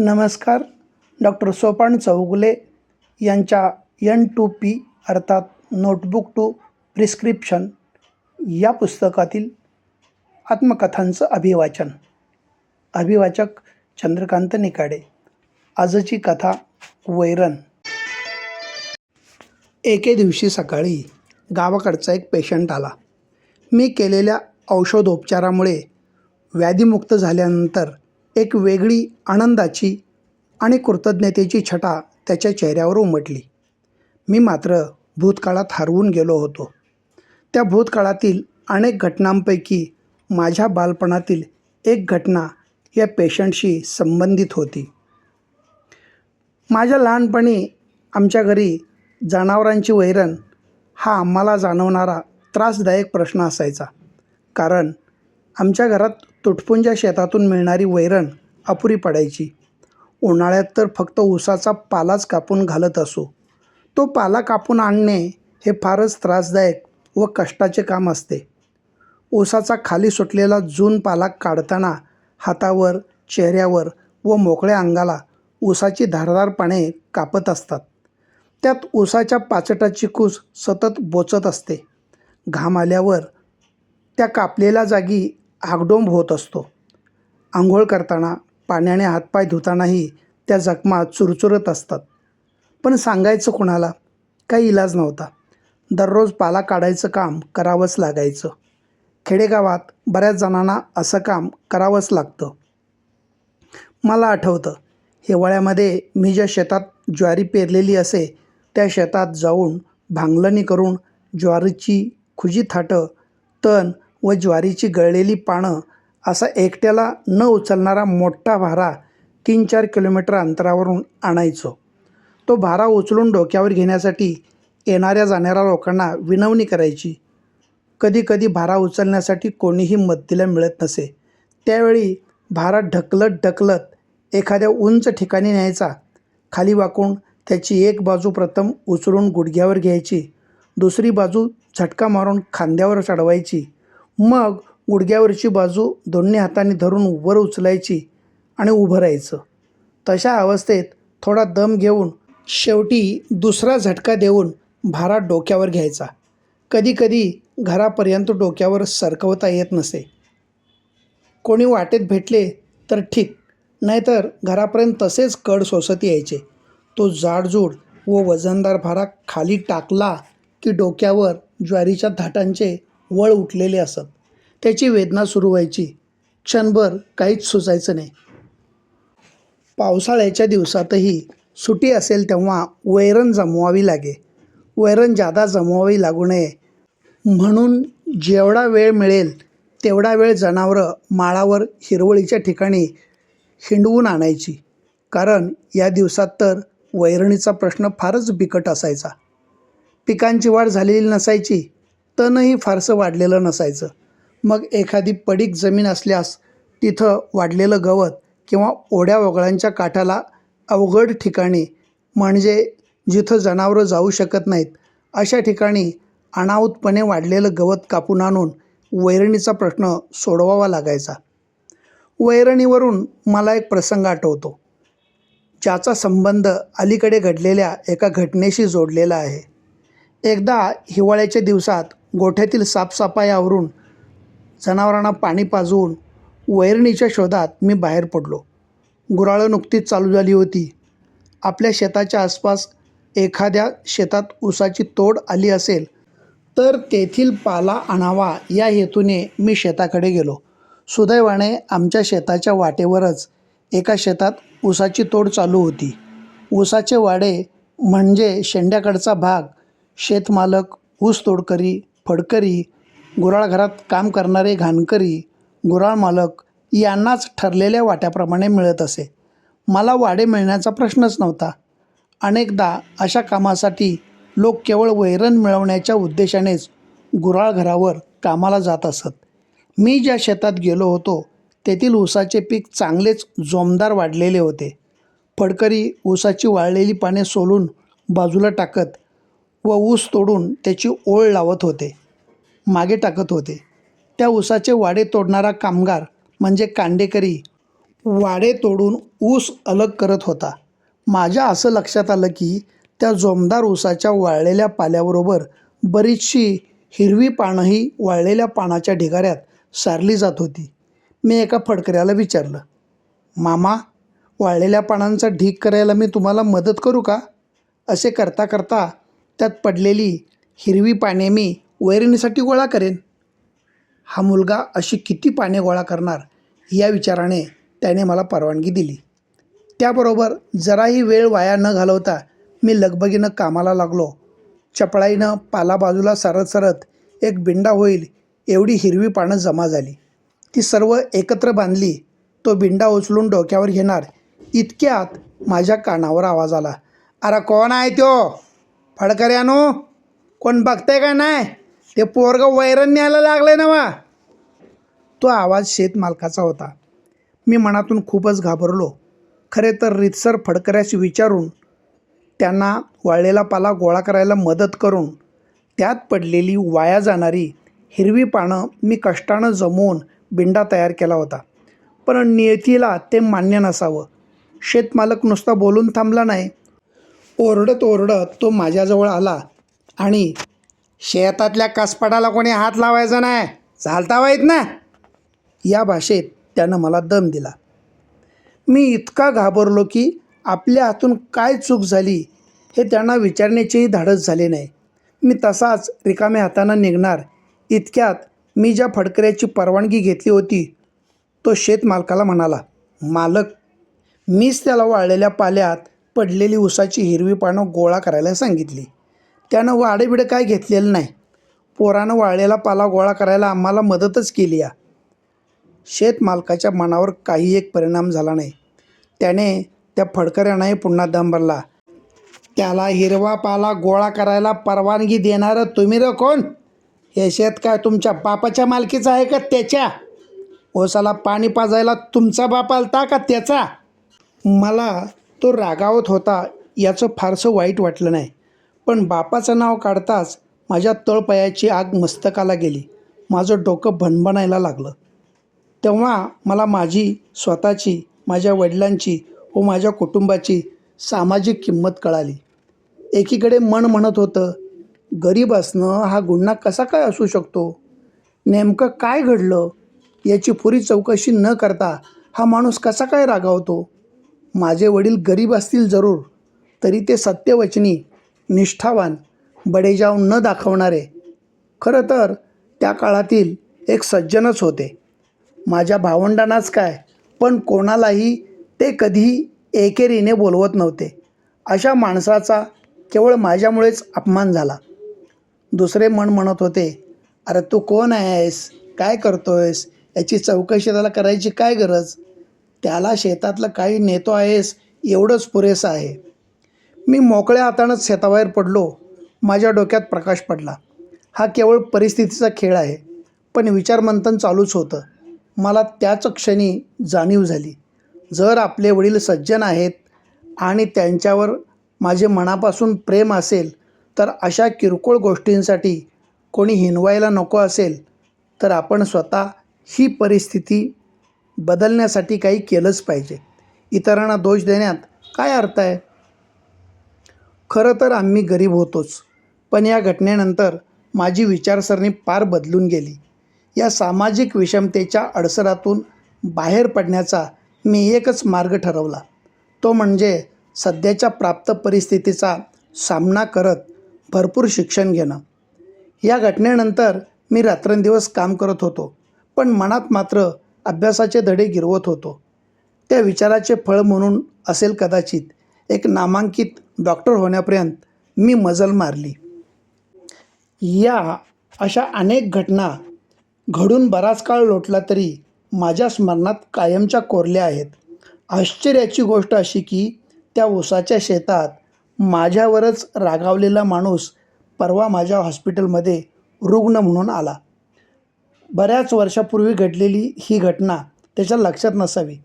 नमस्कार. डॉक्टर सोपान चौगुले यांच्या N to P अर्थात नोटबुक टू प्रिस्क्रिप्शन या पुस्तकातील आत्मकथांचं अभिवाचन. अभिवाचक चंद्रकांत निकाडे. आजची कथा वैरण. एके दिवशी सकाळी गावाकडचा एक पेशंट आला. मी केलेल्या औषधोपचारामुळे व्याधीमुक्त झाल्यानंतर एक वेगळी आनंदाची आणि कृतज्ञतेची छटा त्याच्या चेहऱ्यावर उमटली. मी मात्र भूतकाळात हरवून गेलो होतो. त्या भूतकाळातील अनेक घटनांपैकी माझ्या बालपणातील एक घटना या पेशंटशी संबंधित होती. माझ्या लहानपणी आमच्या घरी जनावरांची वैरण हा आम्हाला जाणवणारा त्रासदायक प्रश्न असायचा. कारण आमच्या घरात तुटपुंज्या शेतातून मिळणारी वैरण अपुरी पडायची. उन्हाळ्यात तर फक्त ऊसाचा पालाच कापून घालत असो. तो पाला कापून आणणे हे फारच त्रासदायक व कष्टाचे काम असते. ऊसाचा खाली सुटलेला जून पाला काढताना हातावर चेहऱ्यावर व मोकळ्या अंगाला ऊसाची धारदार पाने कापत असतात. त्यात ऊसाच्या पाचटाची कूस सतत बोचत असते. घाम आल्यावर त्या कापलेल्या जागी आगडोंब होत असतो. आंघोळ करताना पाण्याने हातपाय धुतानाही त्या जखमा चुरचुरत असतात. पण सांगायचं कोणाला? काही इलाज नव्हता. दररोज पाला काढायचं काम करावंच लागायचं. खेडेगावात बऱ्याच जणांना असं काम करावंच लागतं. मला आठवतं हिवाळ्यामध्ये मी ज्या शेतात ज्वारी पेरलेली असे त्या शेतात जाऊन भांगलणी करून ज्वारीची खुजी थाटं तण व ज्वारीची गळलेली पानं असा एकट्याला न उचलणारा मोठा भारा तीन चार किलोमीटर अंतरावरून आणायचो. तो भारा उचलून डोक्यावर घेण्यासाठी येणाऱ्या जाणाऱ्या लोकांना विनवणी करायची. कधी कधी भारा उचलण्यासाठी कोणीही मदतीला मिळत नसे. त्यावेळी भारा ढकलत ढकलत एखाद्या उंच ठिकाणी न्यायचा. खाली वाकून त्याची एक बाजू प्रथम उचलून गुडघ्यावर घ्यायची. दुसरी बाजू झटका मारून खांद्यावर चढवायची. मग गुडघ्यावरची बाजू दोन्ही हाताने धरून वर उचलायची आणि उभं राहायचं. तशा अवस्थेत थोडा दम घेऊन शेवटी दुसरा झटका देऊन भारा डोक्यावर घ्यायचा. कधीकधी घरापर्यंत डोक्यावर सरकवता येत नसे. कोणी वाटेत भेटले तर ठीक नाहीतर घरापर्यंत तसेच कड सोसत यायचे. तो जाडजूड व वजनदार भारा खाली टाकला की डोक्यावर ज्वारीच्या धाटांचे वळ उठलेले असत. त्याची वेदना सुरू व्हायची. क्षणभर काहीच सुचायचं नाही. पावसाळ्याच्या दिवसातही सुटी असेल तेव्हा वैरण जमवावी लागे. वैरण जादा जमवावी लागू नये. म्हणून जेवढा वेळ मिळेल तेवढा वेळ जनावरं माळावर हिरवळीच्या ठिकाणी हिंडवून आणायची. कारण या दिवसात तर वैरणीचा प्रश्न फारच बिकट असायचा. पिकांची वाढ झालेली नसायची. तणही फारसं वाढलेलं नसायचं. मग एखादी पडीक जमीन असल्यास तिथं वाढलेलं गवत किंवा ओढ्या वगळांच्या काठाला अवघड ठिकाणी म्हणजे जिथं जनावरं जाऊ शकत नाहीत अशा ठिकाणी अनाहूतपणे वाढलेलं गवत कापून आणून वैरणीचा प्रश्न सोडवावा लागायचा. वैरणीवरून मला एक प्रसंग आठवतो. ज्याचा संबंध अलीकडे घडलेल्या एका घटनेशी जोडलेला आहे. एकदा हिवाळ्याच्या दिवसात गोठ्यातील साफसफाई आवरून जनावरांना पाणी पाजवून वैरणीच्या शोधात मी बाहेर पडलो. गुराळं नुकतीच चालू झाली होती. आपल्या शेताच्या आसपास एखाद्या शेतात ऊसाची तोड आली असेल तर तेथील पाला आणावा या हेतूने मी शेताकडे गेलो. सुदैवाने आमच्या शेताच्या वाटेवरच एका शेतात ऊसाची तोड चालू होती. ऊसाचे वाडे म्हणजे शेंड्याकडचा भाग शेतमालक ऊस तोडकरी फडकरी गुराळघरात काम करणारे घाणकरी गुराळ मालक यांनाच ठरलेल्या वाट्याप्रमाणे मिळत असे. मला वाडे मिळण्याचा प्रश्नच नव्हता. अनेकदा अशा कामासाठी लोक केवळ वैरण मिळवण्याच्या उद्देशानेच गुराळ घरावर कामाला जात असत. मी ज्या शेतात गेलो होतो तेथील ऊसाचे पीक चांगलेच जोमदार वाढलेले होते. फडकरी ऊसाची वाळलेली पाने सोलून बाजूला टाकत व ऊस तोडून त्याची ओळ लावत होते. मागे टाकत होते. त्या ऊसाचे वाडे तोडणारा कामगार म्हणजे कांडेकरी वाडे तोडून ऊस अलग करत होता. माझ्या असं लक्षात आलं की त्या जोमदार ऊसाच्या वाळलेल्या पाल्याबरोबर बरीचशी हिरवी पानंही वाळलेल्या पानाच्या ढिगाऱ्यात सारली जात होती. मी एका फडकऱ्याला विचारलं मामा वाळलेल्या पानांचा ढीग करायला मी तुम्हाला मदत करू का? असे करता करता त्यात पडलेली हिरवी पाने मी वैरणीसाठी गोळा करेन. हा मुलगा अशी किती पाने गोळा करणार या विचाराने त्याने मला परवानगी दिली. त्याबरोबर जराही वेळ वाया न घालवता मी लगबगीनं कामाला लागलो. चपळाईनं पालाबाजूला सरत सरत एक बिंडा होईल एवढी हिरवी पानं जमा झाली. ती सर्व एकत्र बांधली तो बिंडा उचलून डोक्यावर घेणार इतक्यात माझ्या कानावर आवाज आला. अरे कोण आहे त्यो फडकऱ्यानो कोण बघतंय का नाही? ते पोरगं वैरण न्यायला लागलंय ना वा. तो आवाज शेतमालकाचा होता. मी मनातून खूपच घाबरलो. खरे तर रितसर फडकऱ्याशी विचारून त्यांना वाळलेला पाला गोळा करायला मदत करून त्यात पडलेली वाया जाणारी हिरवी पानं मी कष्टानं जमवून बिंडा तयार केला होता. पण नियतीला ते मान्य नसावं. शेतमालक नुसता बोलून थांबला नाही. ओरडत ओरडत तो माझ्याजवळ आला आणि शेतातल्या कसपटाला कोणी हात लावायचा नाही. चालता वाईत ना? या भाषेत त्यानं मला दम दिला. मी इतका घाबरलो की आपल्या हातून काय चूक झाली हे त्यांना विचारण्याचेही धाडस झाले नाही. मी तसाच रिकाम्या हातानं निघणार. इतक्यात मी ज्या फडकऱ्याची परवानगी घेतली होती तो शेतमालकाला म्हणाला मालक मीच त्याला वाळलेल्या पाल्यात पडलेली उसाची हिरवी पानं गोळा करायला सांगितली. त्यानं वाडेबिडे काय घेतलेलं नाही. पोरानं वाळलेला पाला गोळा करायला आम्हाला मदतच केली या. शेतमालकाच्या मनावर काही एक परिणाम झाला नाही. त्याने त्या फडकऱ्यानाही पुन्हा दम भरला. त्याला हिरवा पाला गोळा करायला परवानगी देणारं तुम्ही र कोण? हे शेत काय तुमच्या बापाच्या मालकीचं आहे का त्याच्या? ओसाला पाणी पाजायला तुमचा बाप आलता का त्याचा? मला तो रागावत होता याचं फारसं वाईट वाटलं नाही. पण बापाचं नाव काढताच माझ्या तळपायाची आग मस्तकाला गेली. माझं डोकं भणभणायला लागलं. तेव्हा मला माझी स्वतःची माझ्या वडिलांची व माझ्या कुटुंबाची सामाजिक किंमत कळाली. एकीकडे मन म्हणत होतं गरीब असणं हा गुन्हा कसा काय असू शकतो? नेमकं काय घडलं? याची पुरी चौकशी न करता हा माणूस कसा काय रागावतो? माझे वडील गरीब असतील जरूर तरी ते सत्यवचनी निष्ठावान बडेजाव न दाखवणारे. खरं तर त्या काळातील एक सज्जनच होते. माझ्या भावंडांनाच काय पण कोणालाही ते कधीही एकेरीने बोलवत नव्हते. अशा माणसाचा केवळ माझ्यामुळेच अपमान झाला. दुसरे मन म्हणत होते अरे तू कोण आहेस? काय करतोयस? याची चौकशी त्याला करायची काय गरज? त्याला शेतातलं काही नेतो आहेस एवढंच पुरेसं आहे. मी मोकळ्या हातानंच शेताबाहेर पडलो. माझ्या डोक्यात प्रकाश पडला. हा केवळ परिस्थितीचा खेळ आहे पण विचारमंथन चालूच होतं. मला त्याच क्षणी जाणीव झाली. जर आपले वडील सज्जन आहेत आणि त्यांच्यावर माझे मनापासून प्रेम असेल तर अशा किरकोळ गोष्टींसाठी कोणी हिनवायला नको असेल तर आपण स्वतः ही परिस्थिती बदलण्यासाठी काही केलंच पाहिजे. इतरांना दोष देण्यात काय अर्थ आहे? खरं तर आम्ही गरीब होतोच पण या घटनेनंतर माझी विचारसरणी पार बदलून गेली. या सामाजिक विषमतेच्या अडसरातून बाहेर पडण्याचा मी एकच मार्ग ठरवला. तो म्हणजे सध्याच्या प्राप्त परिस्थितीचा सामना करत भरपूर शिक्षण घेणं. या घटनेनंतर मी रात्रंदिवस काम करत होतो पण मनात मात्र अभ्यासाचे धडे गिरवत होतो. त्या विचाराचे फळ म्हणून असेल कदाचित एक नामांकित डॉक्टर होण्यापर्यंत मी मजल मारली. या अशा अनेक घटना घडून बराच काळ लोटला तरी माझ्या स्मरणात कायमच्या कोरल्या आहेत. आश्चर्याची गोष्ट अशी की त्या ऊसाच्या शेतात माझ्यावरच रागावलेला माणूस परवा माझ्या हॉस्पिटलमध्ये रुग्ण म्हणून आला. बऱ्याच वर्षापूर्वी घडलेली ही घटना त्याच्या लक्षात नसावी.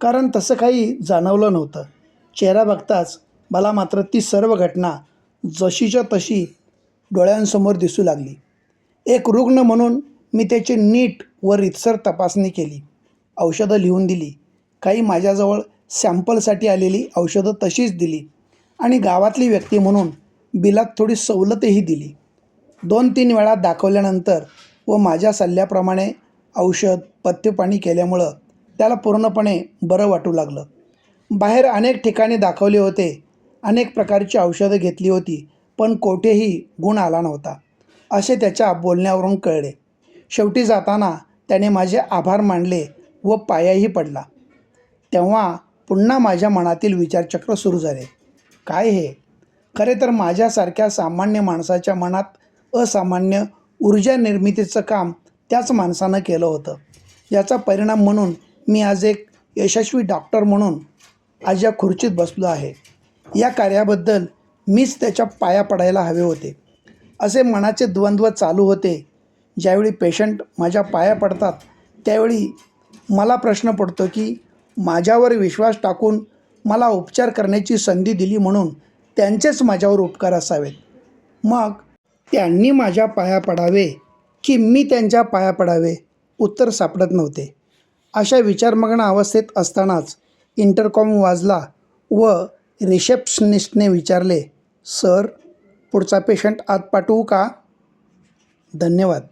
कारण तसं काही जाणवलं नव्हतं. चेहरा बघताच मला मात्र ती सर्व घटना जशीच्या तशी डोळ्यांसमोर दिसू लागली. एक रुग्ण म्हणून मी त्याची नीट व रितसर तपासणी केली. औषधं लिहून दिली. काही माझ्याजवळ सॅम्पलसाठी आलेली औषधं तशीच दिली. आणि गावातली व्यक्ती म्हणून बिलात थोडी सवलतही दिली. दोन तीन वेळा दाखवल्यानंतर व माझ्या सल्ल्याप्रमाणे औषध पथ्यपाणी केल्यामुळं त्याला पूर्णपणे बरं वाटू लागलं. बाहेर अनेक ठिकाणी दाखवले होते अनेक प्रकारची औषधं घेतली होती पण कोठेही गुण आला नव्हता असे त्याच्या बोलण्यावरून कळले. शेवटी जाताना त्याने माझे आभार मानले व पायाही पडला. तेव्हा पुन्हा माझ्या मनातील विचारचक्र सुरू झाले. काय हे? खरे तर माझ्यासारख्या सामान्य माणसाच्या मनात असामान्य ऊर्जा निर्मितीचं काम त्याच माणसानं केलं होतं. याचा परिणाम म्हणून मी आज एक यशस्वी डॉक्टर म्हणून आज या खुर्चीत बसलो आहे. या कार्याबद्दल मीच त्याच्या पाया पडायला हवे होते. असे मनाचे द्वंद्व चालू होते. ज्यावेळी पेशंट माझ्या पाया पडतात त्यावेळी मला प्रश्न पडतो की माझ्यावर विश्वास टाकून मला उपचार करण्याची संधी दिली म्हणून त्यांचेच माझ्यावर उपकार असावेत. मग त्यांनी माझ्या पाया पडावे की मी त्यांच्या पाया पडावे? उत्तर सापडत नव्हते. अशा विचारमग्न अवस्थेत असतानाच इंटरकॉम वाजला व रिसेप्शनिस्टने विचारले सर पुढचा पेशंट आत पाठवू का? धन्यवाद.